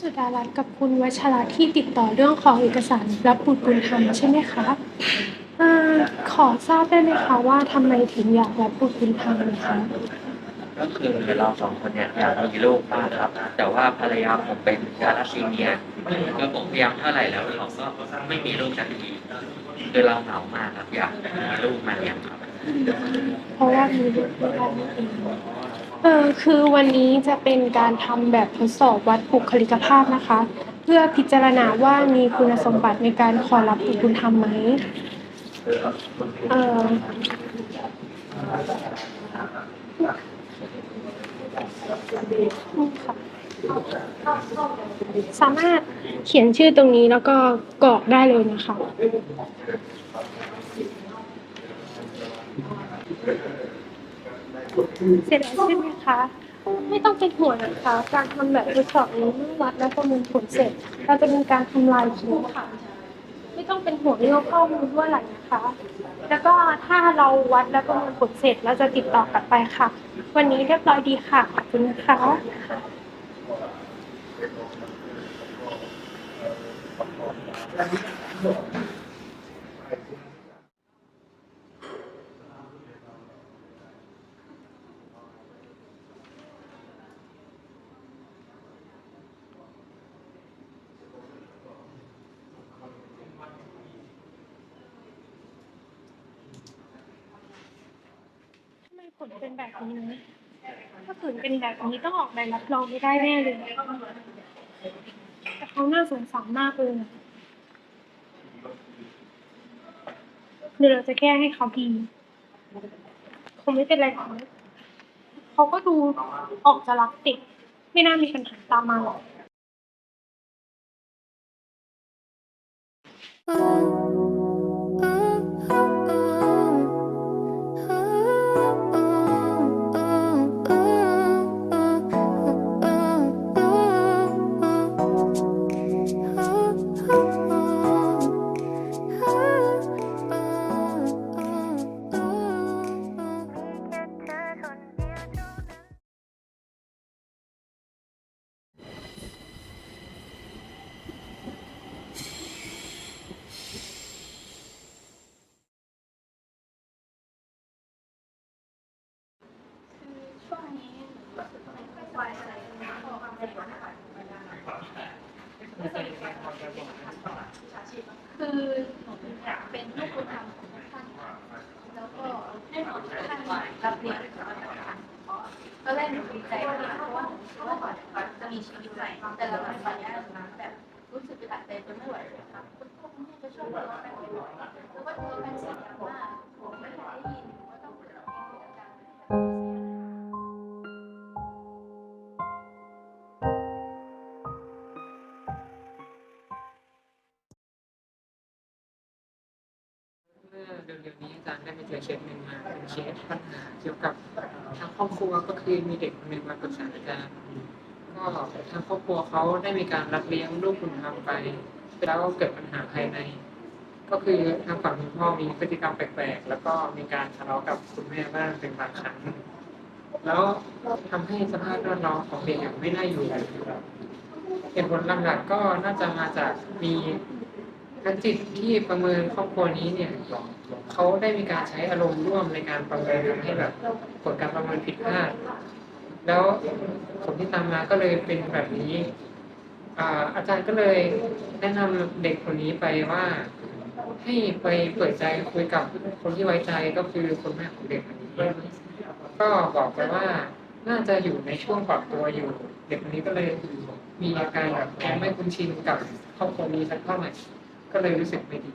สุดารัตน์กับคุณวัชระที่ติดต่อเรื่องของเอกสารรับบุตรบุญธรรมใช่ไหมคะเอ่อขอทราบได้ไหมคะว่าทำไมถึงอยากรับบุตรบุญธรรมนะคะ ก็คือเราสองคนเนี่ยอยากมีลูกมากครับ แต่ว่าภรรยาผมเป็นทาลัสซีเมียก็ผมพยายามเท่าไหร่แล้วเขาก็ไม่มีลูกสักทีคือเราเหงามากครับอยากมีลูกมาเลี้ยงครับ เพราะว่ามีบุตรไม่ได้นั่นเอง เออคือวันนี้จะเป็นการทำแบบทดสอบวัดบุคลิกภาพนะคะ เพื่อพิจารณาว่ามีคุณสมบัติในการขอรับบุปุธรรมไหมเออค่ะสามารถเขียนชื่อตรงนี้แล้วก็กรอกได้เลยนะคะ เสร็จแล้วใช่ไหมคะ ไม่ต้องเป็นห่วงนะคะ การทำแบบทดสอบนี้เมื่อวัดและประเมินผลเสร็จ เราจะมีการทำลายทิ้งค่ะ ไม่ต้องเป็นห่วงเรื่องข้อมูลรั่วไหลนะคะ แล้วก็ถ้าเราวัดและประเมินผลเสร็จเราจะติดต่อกลับไปค่ะ วันนี้เรียบร้อยดีค่ะ ขอบคุณนะคะทำ ผลเป็นแบบนี้ ถ้าผลเป็นแบบนี้ต้องออกใบรับรองไม่ได้แน่เลย แต่เขาน่าสงสารมากเลยเดี๋ยวเราจะแก้ให้เขาดีคงไม่เป็นไรหรอกนะเขาก็ดูออกจะรักเด็กไม่น่ามีปัญหาตามมาหรอก ค่อยสบายาะว่าเป็นลูกบุญธรรมของท่านค่ะแล้วก็ให้หนูท่านรับเลี้ยงก็แรกหนูดีใจมากเพราะว่าเมื่อก่อนจะมีชีวิตใหม่แต่หลังๆตอนนี้นะแบบรู้สึกอึดอัดใจจนไม่ไหวเลยค่ะคุณพ่อคุณแม่จะชอบทะเลาะกันบ่อยๆแล้วก็ทะเลาะกันเสียงดัง เจอเคสหนึ่งมาเป็นเคสปัญหาเกี่ยวกับทางครอบครัวก็คือมีเด็กคนหนึ่งมาปรึกษาอาจารย์ก็ทางครอบครัวเขาได้มีการรับเลี้ยงลูกบุญธรรมไป แล้วเกิดปัญหาภายใน ก็คือทางฝั่งคุณพ่อมีพฤติกรรมแปลกๆ แล้วก็มีการทะเลาะกับคุณแม่บ้างเป็นบางครั้งแล้วทำให้สภาพแวดล้อมของเด็กไม่น่าอยู่เหตุผลหลักๆก็น่าจะมาจากมี นักจิตที่ประเมินครอบครัวนี้เนี่ยเขาได้มีการใช้อารมณ์ร่วมในการประเมินทำให้แบบผลการประเมินผิดพลาดแล้วผลที่ตามมาก็เลยเป็นแบบนี้อ่าอาจารย์ก็เลยแนะนำเด็กคนนี้ไปว่า ให้ไปเปิดใจคุยกับคนที่ไว้ใจก็คือคุณแม่ของเด็กคนนี้ก็บอกไปว่าน่าจะอยู่ในช่วงปรับตัวอยู่ เด็กคนนี้ก็เลยมีอาการแบบยังไม่คุ้นชินกับครอบครัวนี้สักเท่าไหร่ ก็เลยรู้สึกไม่ดี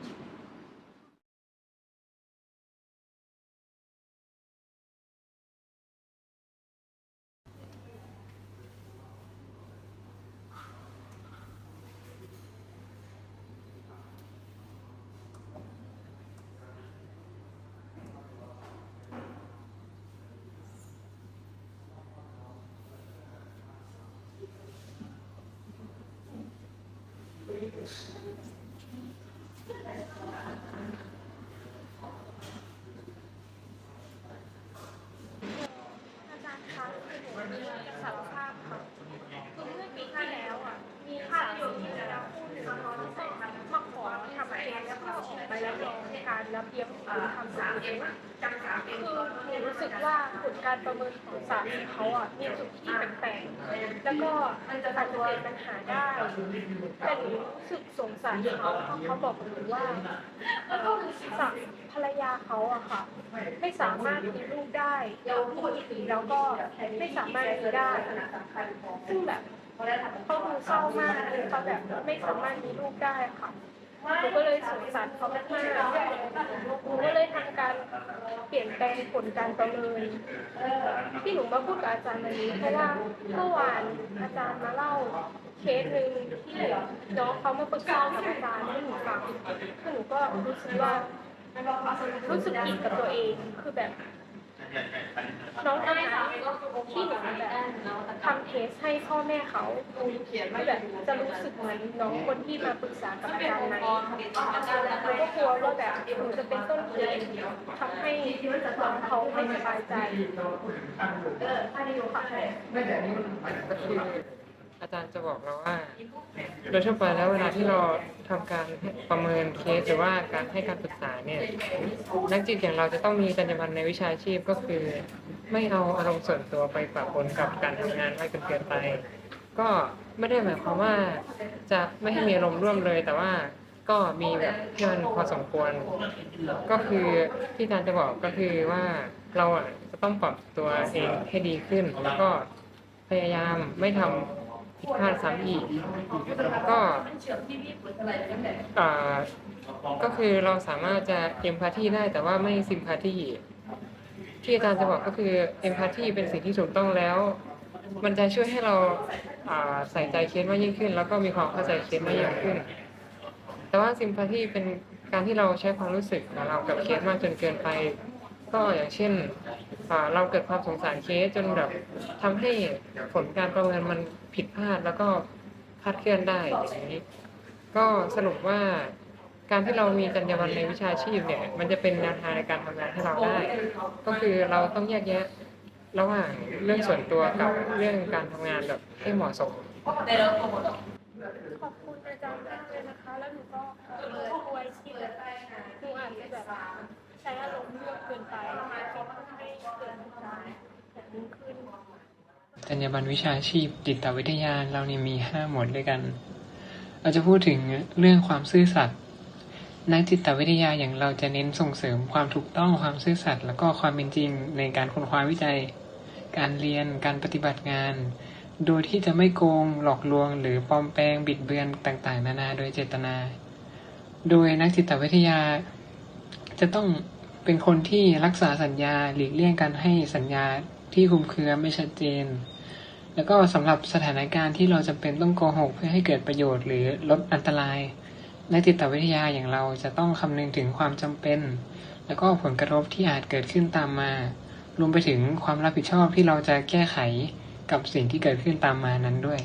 สารภาพค่ะคือเมื่อปีที่แล้วอะ มีข่าวอยู่ที่จะพูดถึงตอนที่สองมาขอทำอะไรแล้วก็ออกไปแล้วะเบียบคุณธรรมตัวเองคือหนูรู้สึกว่าผลการประเมินของศาลเขาอะมีจุดที่แปลกๆแล้วก็อาจจะเกิดปัญหาได้แต่หนูรู้สึกสงสารเขาเพราะเขาบอกหนูว่าสาภรรยาเขาอะค่ะ ไม่สามารถมีลูกได้แล้วแล้วก็ไม่สามารถมีได้ ซึ่งแบบเขาดูเศร้ามากเลยเขาแบบไม่สามารถมีลูกได้ค่ะ หนูก็เลยสงสารเขามากๆหนูก็เลยทำการเปลี่ยนแปลงผลการประเมินที่หนูมาพูดกับอาจารย์วันนี้เพราะว่าเมื่อวานอาจารย์มาเล่าเคสหนึ่งที่น้องเขามาปรึกษากับอาจารย์ให้หนูฟังคือหนูก็รู้สึกว่ารู้สึกผิดกับตัวเองคือแบบ น้องไอ้สานที่หนูแบบทำเทสให้พ่อแม่เขาแบบจะรู้สึกเหมือนน้องคนที่มาปรึกษากับอาจารย์ไหมหนูก็กลัวว่าแบบหนูจะเป็นต้นเหตุทำให้น้องเขาไม่สบายใจค่ะก็คือ อาจารย์จะบอกเราว่า โดยทั่วไปแล้วเวลาที่เราทำการประเมินเคสหรือว่าการให้การปรึกษาเนี่ยนักจิตอย่างเราจะต้องมีจรรยาบรรณในวิชาชีพก็คือ ไม่เอาอารมณ์ส่วนตัวไปปะปนกับการทำงานมากจนเกินไป ก็ไม่ได้หมายความว่าจะไม่ให้มีอารมณ์ร่วมเลย แต่ว่าก็มีแบบที่มันพอสมควร ก็คือที่อาจารย์จะบอกก็คือว่าเราอะจะต้องปรับตัวเองให้ดีขึ้นแล้วก็พยายามไม่ทำ ผิดพลาดซ้ำอีก ก็อ่าก็คือเราสามารถจะเอมพัตตีได้แต่ว่าไม่ซิมพัตตีที่อาจารย์จะบอกก็คือเอมพัตตีเป็นสิ่งที่ถูกต้องแล้ว มันจะช่วยให้เราาใส่ใจเคสมากยิ่งขึ้น แล้วก็มีความเข้าใจเคสมากยิ่งขึ้น แต่ว่าซิมพัตตีเป็นการที่เราใช้ความรู้สึกของเรากับเคสมากจนเกินไป ก็อย่างเช่น เราเกิดความสงสารเคสจนแบบทำให้ผลการประเมินมันผิดพลาดแล้วก็คลาดเคลื่อนได้อย่างนี้ ก็สรุปว่าการที่เรามีจรรยาบรรณในวิชาชีพเนี่ย มันจะเป็นแนวทางในการทำงานให้เราได้ ก็คือเราต้องแยกแยะระหว่างเรื่องส่วนตัวกับเรื่องการทำงานแบบให้เหมาะสมขอบคุณอาจารย์มากเลยนะคะ แล้วหนูก็กลัวที่แบบหนูอาจจะแบบใช้อารมณ์เยอะเกินไปก็ทำให้เกิดเหตุการณ์แบบนี้ขึ้น จ รรยาบรรณวิชาชีพจิตวิทยาเราเนี่ยมีห้าหมวดด้วยกัน เราจะพูดถึงเรื่องความซื่อสัตย์นักจิตวิทยาอย่างเราจะเน้นส่งเสริมความถูกต้องความซื่อสัตย์แล้วก็ความเป็นจริงในการค้นคว้าวิจัย การเรียนการปฏิบัติงาน โดยที่จะไม่โกงหลอกลวง หรือปลอมแปลงบิดเบือนต่างๆ นานาโดยเจตนา โดยนักจิตวิทยา จะต้องเป็นคนที่รักษาสัญญาหลีกเลี่ยงการให้สัญญาที่คลุมเครือไม่ชัดเจน แล้วก็สำหรับสถานการณ์ที่เราจำเป็นต้องโกหกเพื่อให้เกิดประโยชน์หรือลดอันตรายนักจิตวิทยาอย่างเราจะต้องคำนึงถึงความจำเป็น แล้วก็ผลกระทบที่อาจเกิดขึ้นตามมา รวมไปถึงความรับผิดชอบที่เราจะแก้ไขกับสิ่งที่เกิดขึ้นตามมานั้นด้วย